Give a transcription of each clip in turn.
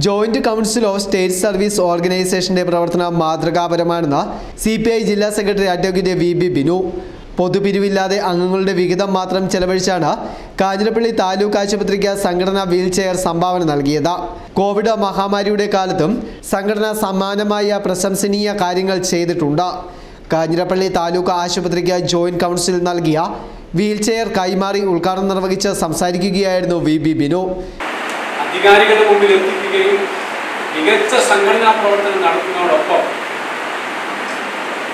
Joint council of state service ഓർഗനൈസേഷന്റെ പ്രവർത്തനം മാതൃകാപരമാണെന്ന് സി പി ഐ ജില്ലാ secretary advocate V B Binu. പൊതുപിരിവില്ലാതെ അംഗങ്ങളുടെ വിഹിതം മാത്രം ചെലവഴിച്ചാണ് കാഞ്ഞിരപ്പള്ളി താലൂക്ക് ആശുപത്രിക്ക് സംഘടന വീൽചെയർ സംഭാവന നൽകിയത്. കോവിഡ് മഹാമാരിയുടെ കാലത്തും സംഘടന സമാനമായ പ്രശംസനീയ കാര്യങ്ങൾ ചെയ്തിട്ടുണ്ട്. കാഞ്ഞിരപ്പള്ളി താലൂക്ക് ആശുപത്രിക്ക് ജോയിന്റ് കൗൺസിൽ നൽകിയ വീൽചെയർ കൈമാറി ഉദ്ഘാടനം നിർവഹിച്ച് സംസാരിക്കുകയായിരുന്നു വി ബി ബിനു. അധികാരികളുടെ മുമ്പിൽ എത്തിക്കുകയും മികച്ച സംഘടനാ പ്രവർത്തനം നടത്തുന്നതോടൊപ്പം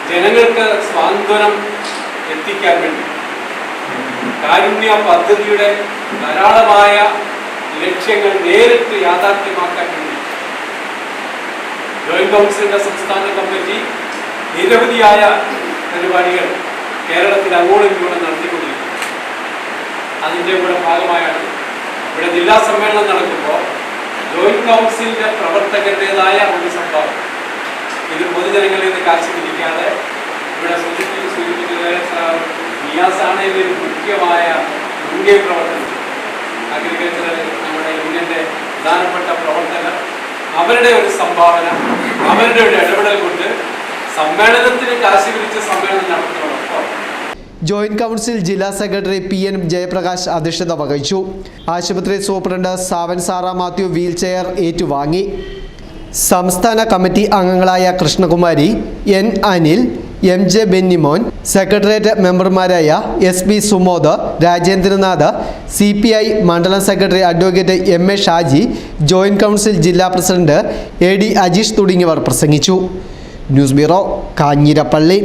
ജനങ്ങൾക്ക് സ്വാതന്ത്ര്യം എത്തിക്കാൻ വേണ്ടി കാരുണ്യ പദ്ധതിയുടെ ധാരാളമായ ലക്ഷ്യങ്ങൾ നേരിട്ട് യാഥാർത്ഥ്യമാക്കാൻ വേണ്ടി ജോയിന്റ് കൗൺസിലിന്റെ സംസ്ഥാന കമ്മിറ്റി നിരവധിയായ പരിപാടികൾ കേരളത്തിൽ അങ്ങോട്ടും ഇങ്ങോട്ടും നടത്തിക്കൊണ്ടിരിക്കുന്നു. അതിന്റെ കൂടെ ഭാഗമായാണ് ഇവിടെ ജില്ലാ സമ്മേളനം നടക്കുമ്പോൾ ജോയിന്റ് കൗൺസിലിന്റെ പ്രവർത്തകരുടേതായ ഒരു സംഭവം. ഇത് പൊതുജനങ്ങളിൽ നിന്ന് കാശ് ഇവിടെ സൂചിപ്പിച്ച് സൂചിപ്പിച്ചത് മുഖ്യമായ യൂണിയൻ പ്രവർത്തനം അഗ്രികൾച്ചറൽ നമ്മുടെ യൂണിയന്റെ പ്രധാനപ്പെട്ട പ്രവർത്തകർ. അവരുടെ ഒരു സംഭാവന അവരുടെ ഒരു ഇടപെടൽ കൊണ്ട് സമ്മേളനത്തിന് കാശ് സമ്മേളനം നടത്തുന്നതോടൊപ്പം ജോയിന്റ് കൗൺസിൽ ജില്ലാ സെക്രട്ടറി പി എൻ ജയപ്രകാശ് അധ്യക്ഷത വഹിച്ചു. ആശുപത്രി superintendent Savan Sara Mathew wheelchair ഏറ്റുവാങ്ങി. സംസ്ഥാന കമ്മിറ്റി അംഗങ്ങളായ Krishnakumari N Anil M J Bennymon secretariat മെമ്പർമാരായ S B Sumod Rajendranath C P I മണ്ഡലം secretary advocate M A Shaji joint council ജില്ലാ പ്രസിഡന്റ് എ ഡി അജീഷ് തുടങ്ങിയവർ പ്രസംഗിച്ചു. News bureau Kanjirappally.